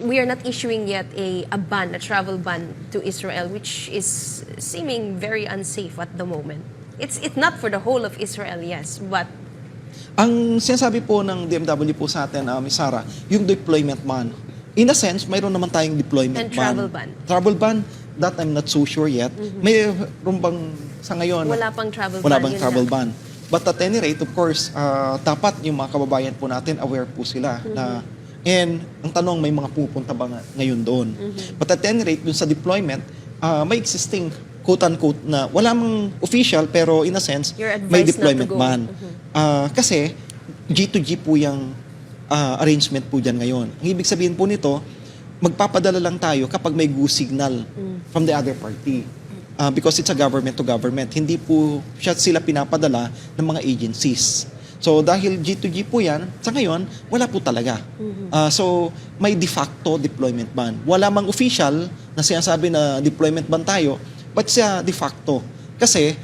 we are not issuing yet a, a ban, a travel ban to Israel, which is seeming very unsafe at the moment. It's it's not for the whole of Israel, yes, but Ang sinasabi po ng DMW po sa atin, uh, Ms. Sarah, yung deployment ban. In a sense, mayroon naman tayong deployment And ban. travel ban. Travel ban, that I'm not so sure yet. Mayroon bang sa ngayon? wala pang travel Wala ban. bang yun travel lang. ban? But at any rate, of course, uh, dapat yung mga kababayan po natin, aware po sila na And ang tanong, may mga pupunta ba nga ngayon doon? But at any rate, dun sa deployment, uh, may existing quote-unquote na wala mang official pero in a sense, may deployment ban. Mhm. Ah, kasi G2G po yung ah, arrangement po dyan ngayon. Ang ibig sabihin po nito, magpapadala lang tayo kapag may go signal from the other party. Ah, because it's a government to government. Hindi po siya sila pinapadala ng mga agencies. So dahil G2G po yan, sa ngayon, wala po talaga. Ah, so may de facto deployment ban. Wala mang official na sinasabi na deployment ban tayo, but siya de facto. Kasi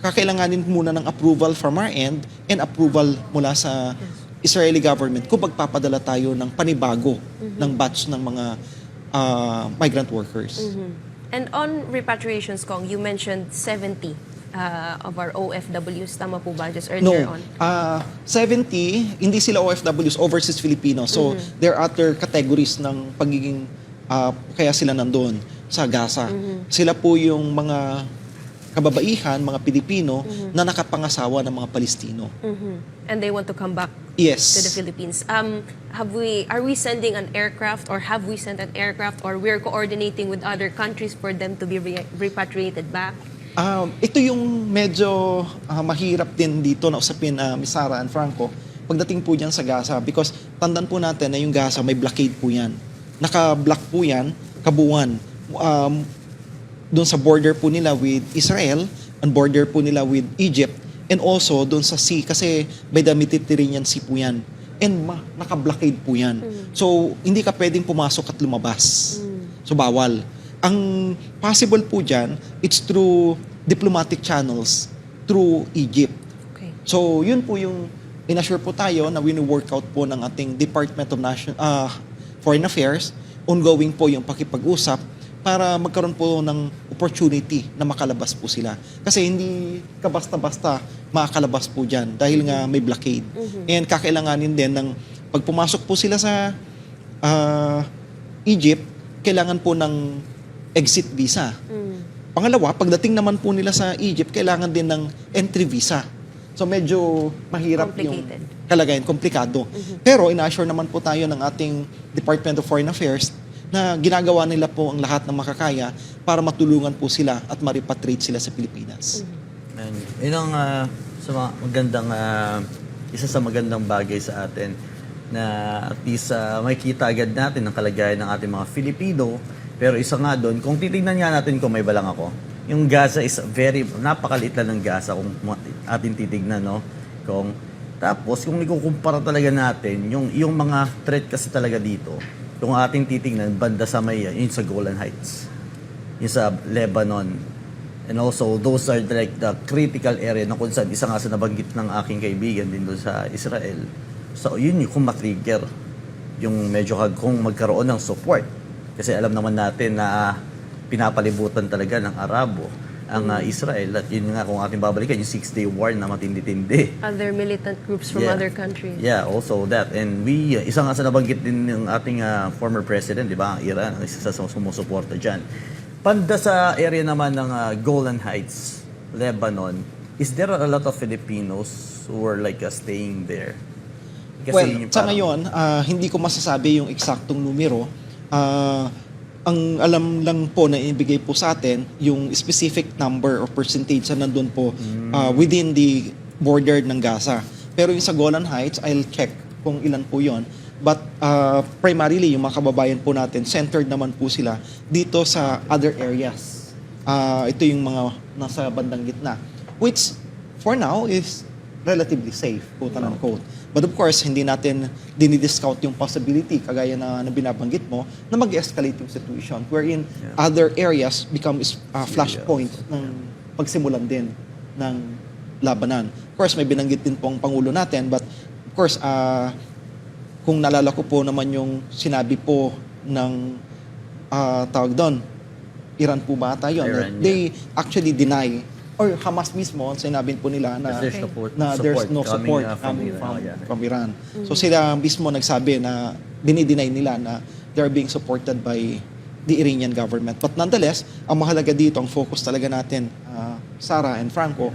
kakailanganin muna ng approval from our end and approval mula sa Israeli government kung magpapadala tayo ng panibago ng batch ng mga ah, migrant workers. And on repatriations, Kong, you mentioned 70 uh, of our OFWs. Tama po ba? Just No, earlier on. ah 70, hindi sila OFWs, overseas Filipinos. So, there are other categories ng pagiging, ah, kaya sila nandun sa Gaza. Sila po yung mga kababaihan, mga Pilipino na nakapangasawa ng mga Palestino. Mhm. And they want to come back Yes. to the Philippines. Um, have we are we sending an aircraft or have we sent an aircraft or we're coordinating with other countries for them to be re- repatriated back? Um, ito yung medyo ah, mahirap din dito na usapin na Miss Sarah and Franco pagdating po dyan sa Gaza because tandaan po natin na yung Gaza may blockade po yan. Naka-block po yan, kabuuan. Um, doon sa border po nila with Israel, ang border po nila with Egypt, and also doon sa sea kasi by the Mediterranean Sea po yan. And ma- naka-blockade po yan. So, hindi ka pwedeng pumasok at lumabas. So, bawal. Ang possible po dyan, it's through diplomatic channels, through Egypt. Okay. So, yun po yung inassure po tayo na wini-workout po ng ating Department of National, ah, Foreign Affairs. Ongoing po yung pakipag-usap para magkaroon po ng opportunity na makalabas po sila. Kasi hindi ka basta-basta makakalabas po dyan dahil nga may blockade. And kakailanganin din ng pag pumasok po sila sa ah, Egypt, kailangan po ng exit visa. Pangalawa, pagdating naman po nila sa Egypt, kailangan din ng entry visa. So medyo mahirap yung kalagayan, komplikado. Pero ina-assure naman po tayo ng ating Department of Foreign Affairs na ginagawa nila po ang lahat ng makakaya para matulungan po sila at ma-repatriate sila sa Pilipinas. And yun ang ah, sa mga magandang ah, isa sa magandang bagay sa atin na at least ah, makikita agad natin ang kalagayan ng ating mga Filipino. Pero isa nga doon, kung titingnan nga natin kung may balang ako, yung Gaza is very, napakaliit lang ng Gaza kung atin titignan, no? Kung, tapos, kung ikukumpara talaga natin, yung, yung mga threat kasi talaga dito, kung ating titignan, banda sa may, yun sa Golan Heights yung sa Lebanon. And also, those are like the critical area na kung saan isa nga sa nabanggit ng aking kaibigan din doon sa Israel. So, yun yung kung matrigger yung medyo kung magkaroon ng support. Kasi alam naman natin na pinapalibutan talaga ng Arabo ang ah, Israel. At yun nga kung ating babalikan, yung Six-Day War na matindi-tindi. Other militant groups from Yeah. other countries. Yeah, also that. And we, uh, isa nga sa nabanggit din ng ating uh, former president, di ba, ang Iran, ang isa sa sumusuporta dyan. Panda sa area naman ng uh, Golan Heights, Lebanon, is there a lot of Filipinos who are like uh, staying there? well, yun sa parang- ngayon, ah, hindi ko masasabi yung eksaktong numero. Ah, ang alam lang po na ibigay po sa atin, yung specific number or percentage na nandun po ah, within the border ng Gaza. Pero yung sa Golan Heights, I'll check kung ilan po yon. But ah, primarily, yung mga kababayan po natin, centered naman po sila dito sa other areas. Ah, ito yung mga nasa bandang gitna. Which, for now, is relatively safe, quote and unquote. But of course, hindi natin dinidiscount yung possibility, kagaya na, na binabanggit mo, na mag-escalate yung situation wherein Yeah. other areas become uh, flashpoint ng pagsimulan din ng labanan. Of course, may binanggit din pong Pangulo natin, but of course, ah, kung nalala ko po naman yung sinabi po ng ah, tawag doon, Iran po ba ata yun? Iran, They actually deny or Hamas mismo, sinabi po nila na There's support- na there's support no coming, support uh, from coming Iran. from, yeah. from Iran. So sila mismo nagsabi na dinideny nila na they're being supported by the Iranian government. But nonetheless, ang mahalaga dito, ang focus talaga natin, uh, Sarah and Franco,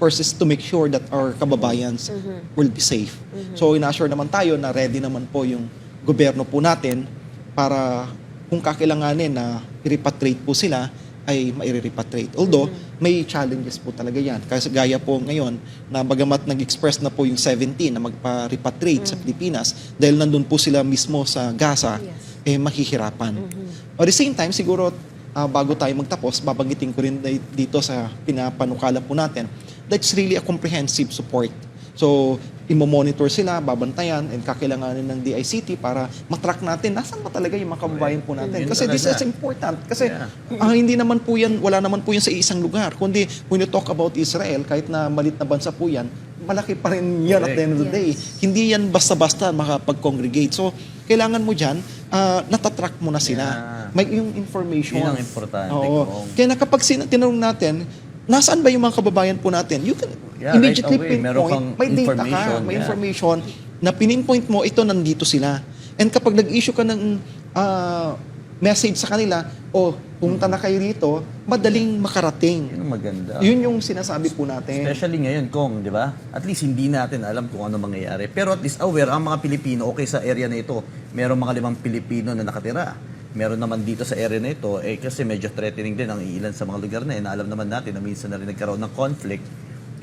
first is to make sure that our kababayans will be safe. So ina-assure naman tayo na ready naman po yung gobyerno po natin para kung kakailanganin na i-repatriate po sila, ay maire-repatriate. Although, may challenges po talaga yan. Kasi gaya po ngayon, na bagamat nag-express na po yung 17 na magpa-repatriate sa Pilipinas, dahil nandun po sila mismo sa Gaza, Yes. eh mahihirapan. At the same time, siguro, ah, bago tayo magtapos, babanggitin ko rin di- dito sa pinapanukala po natin, that's really a comprehensive support. So, imo-monitor sila, babantayan, and kakailanganin ng DICT para matrack natin nasaan ba talaga yung mga kababayan po natin. Kasi this is important. Kasi Yeah. ah, hindi naman po yan, wala naman po yan sa isang lugar. Kundi, when you talk about Israel, kahit na malit na bansa po yan, malaki pa rin yan at the end of the day. Yes. Hindi yan basta-basta makapag-congregate. So, kailangan mo dyan, ah, natatrack mo na sila. Yeah. May yung information. Yun ang importante, Oo. Kaya na kapag sin- tinanong natin, nasaan ba yung mga kababayan po natin? You can Yeah, immediately right away. Meron pinpoint. kang May data ka, information, may yeah. information na pinpoint mo, ito nandito sila. And kapag nag-issue ka ng ah, message sa kanila, o pumunta na kayo rito, madaling makarating. Yun ang maganda. Yun yung sinasabi po natin. Especially ngayon, Kong, di ba? At least hindi natin alam kung ano mangyayari. Pero at least aware ang mga Pilipino, okay sa area na ito, meron mga limang Pilipino na nakatira. Meron naman dito sa area na ito, eh kasi medyo threatening din ang ilan sa mga lugar na yun. Alam naman natin na minsan na rin nagkaroon ng conflict.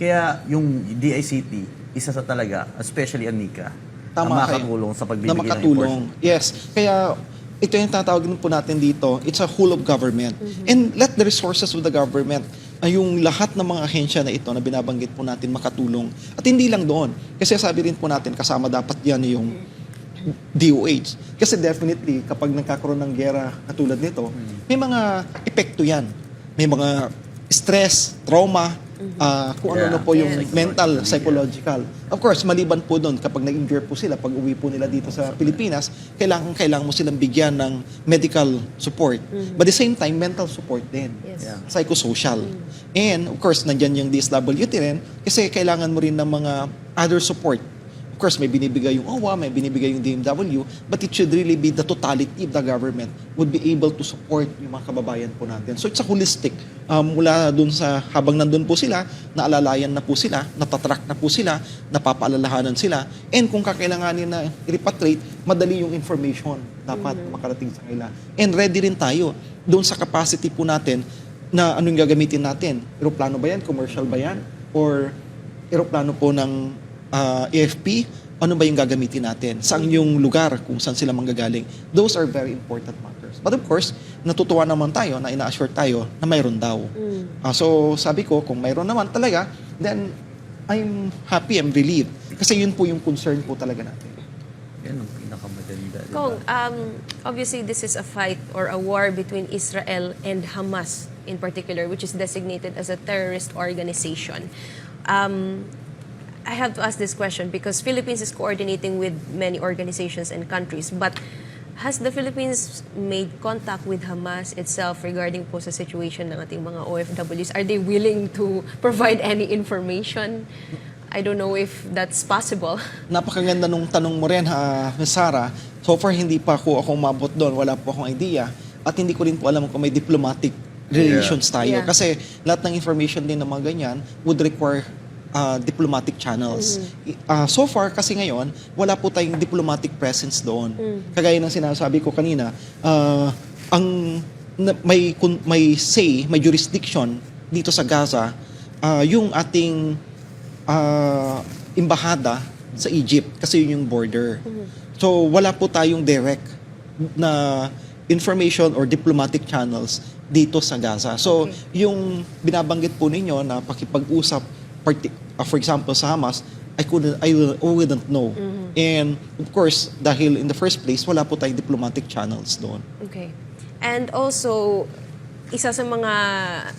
Kaya yung DICT, isa sa talaga, especially ang NICA, Tama na kayo. makatulong sa na pagbibigay ng makatulong. enforcement. Yes. Kaya ito yung tatawag po natin dito, it's a whole of government. And let the resources of the government, ay yung lahat ng mga ahensya na ito na binabanggit po natin makatulong. At hindi lang doon. Kasi sabi rin po natin, kasama dapat yan yung DOH. Kasi definitely, kapag nagkakaroon ng gera katulad nito, may mga epekto yan. May mga stress, trauma, ah, kung ano-ano Yeah. po yung Yes. mental, psychological. Of course, maliban po doon, kapag nag-injure po sila, pag uwi po nila dito sa Pilipinas, kailangan, kailangan mo silang bigyan ng medical support. But at the same time, mental support din. Yes. Yeah. Psychosocial. And of course, nandyan yung DSWT rin, kasi kailangan mo rin ng mga other support. Of course, may binibigay yung OWA, may binibigay yung DMW, but it should really be the totality of the government would be able to support yung mga kababayan po natin. So it's a holistic. Um, mula dun sa, habang nandun po sila, naalalayan na po sila, natatrack na po sila, napapaalalahanan sila, and kung kakailanganin na repatriate, madali yung information dapat makarating sa kanila. And ready rin tayo doon sa capacity po natin na anong gagamitin natin. Aeroplano ba yan? Commercial ba yan? Or aeroplano po ng ah, AFP? Ano ba yung gagamitin natin? Saan yung lugar kung saan sila manggagaling? Those are very important matters. But of course, natutuwa naman tayo na ina-assure tayo na mayroon daw. Ah, so sabi ko, kung mayroon naman talaga, then I'm happy, I'm relieved. Kasi yun po yung concern po talaga natin. Yan ang pinakamaganda. di ba? Kong, um, obviously this is a fight or a war between Israel and Hamas in particular, which is designated as a terrorist organization. Um, I have to ask this question because Philippines is coordinating with many organizations and countries, but has the Philippines made contact with Hamas itself regarding po sa situation ng ating mga OFWs? Are they willing to provide any information? I don't know if that's possible. Napakaganda nung tanong mo rin, ha, Ms. Sarah. So far, hindi pa ako ako mabot doon. Wala po akong idea. At hindi ko rin po alam kung may diplomatic relations tayo. Yeah. Kasi lahat ng information din ng mga ganyan would require uh, diplomatic channels. I- uh, so far, kasi ngayon, wala po tayong diplomatic presence doon. Kagaya ng sinasabi ko kanina, uh, ang na- may kun- may say, may jurisdiction dito sa Gaza, uh, yung ating ah, embahada sa Egypt kasi yun yung border. So wala po tayong direct na information or diplomatic channels dito sa Gaza. So yung binabanggit po ninyo na pakipag-usap parti- ah, for example sa Hamas I couldn't I wouldn't know. And of course dahil in the first place wala po tayong diplomatic channels doon. Okay. And also, isa sa mga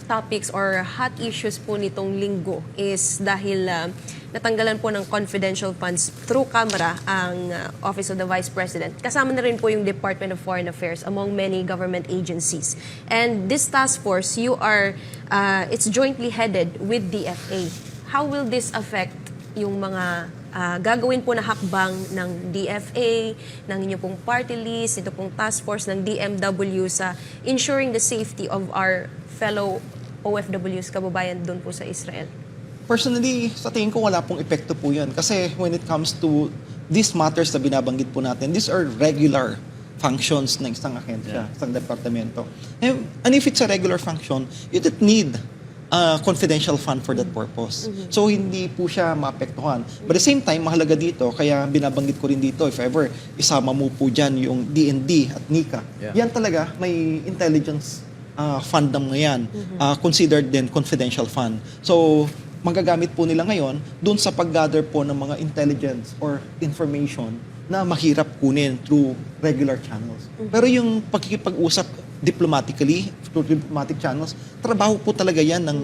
topics or hot issues po nitong linggo is dahil ah, natanggalan po ng confidential funds through camera ang ah, Office of the Vice President. Kasama na rin po yung Department of Foreign Affairs among many government agencies. And this task force, you are, ah, it's jointly headed with DFA. How will this affect yung mga ah, gagawin po na hakbang ng DFA, ng inyo pong party list, ito pong task force ng DMW sa ensuring the safety of our fellow OFWs kababayan doon po sa Israel? Personally, sa tingin ko wala pong epekto po yan. Kasi when it comes to these matters na binabanggit po natin, these are regular functions ng isang ahensya, isang departamento. And, and if it's a regular function, you don't need a confidential fund for that purpose. So, hindi po siya maapektuhan. But at the same time, mahalaga dito, kaya binabanggit ko rin dito, if ever, isama mo po dyan yung DND at NICA. Yeah. Yan talaga, may intelligence uh, fund na mga yan, uh, considered din confidential fund. So, magagamit po nila ngayon doon sa pag-gather po ng mga intelligence or information na mahirap kunin through regular channels. Pero yung pagkikipag-usap diplomatically, through diplomatic channels, trabaho po talaga yan ng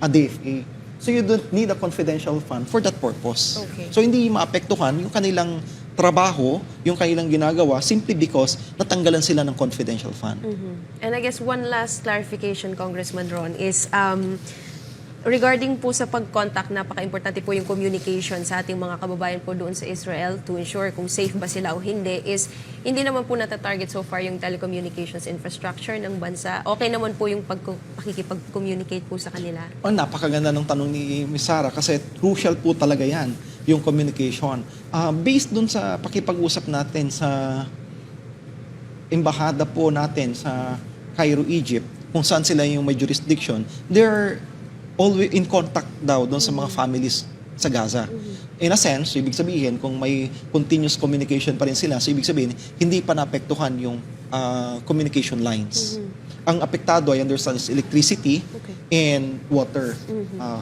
uh, DFA. So you don't need a confidential fund for that purpose. Okay. So hindi maapektuhan yung kanilang trabaho, yung kanilang ginagawa simply because natanggalan sila ng confidential fund. And I guess one last clarification, Congressman Ron, is um, regarding po sa pag-contact, napaka-importante po yung communication sa ating mga kababayan po doon sa Israel to ensure kung safe ba sila o hindi is hindi naman po natatarget so far yung telecommunications infrastructure ng bansa. Okay naman po yung pag pakikipag-communicate po sa kanila. Oh, napakaganda ng tanong ni Ms. Sara kasi crucial po talaga yan, yung communication. Ah, based dun sa pakipag-usap natin sa embahada po natin sa Cairo, Egypt, kung saan sila yung may jurisdiction, they're always in contact daw doon sa mga families sa Gaza. In a sense, ibig sabihin, kung may continuous communication pa rin sila, so ibig sabihin, hindi pa naapektuhan yung ah, communication lines. Ang apektado, I understand, is electricity Okay. and water. Ah,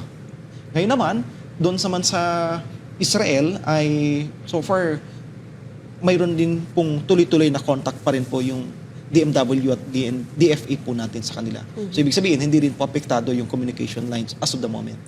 ngayon naman, doon naman sa Israel ay so far mayroon din pong tuloy-tuloy na contact pa rin po yung DMW at DN, DFA po natin sa kanila. So ibig sabihin, hindi rin po apektado yung communication lines as of the moment.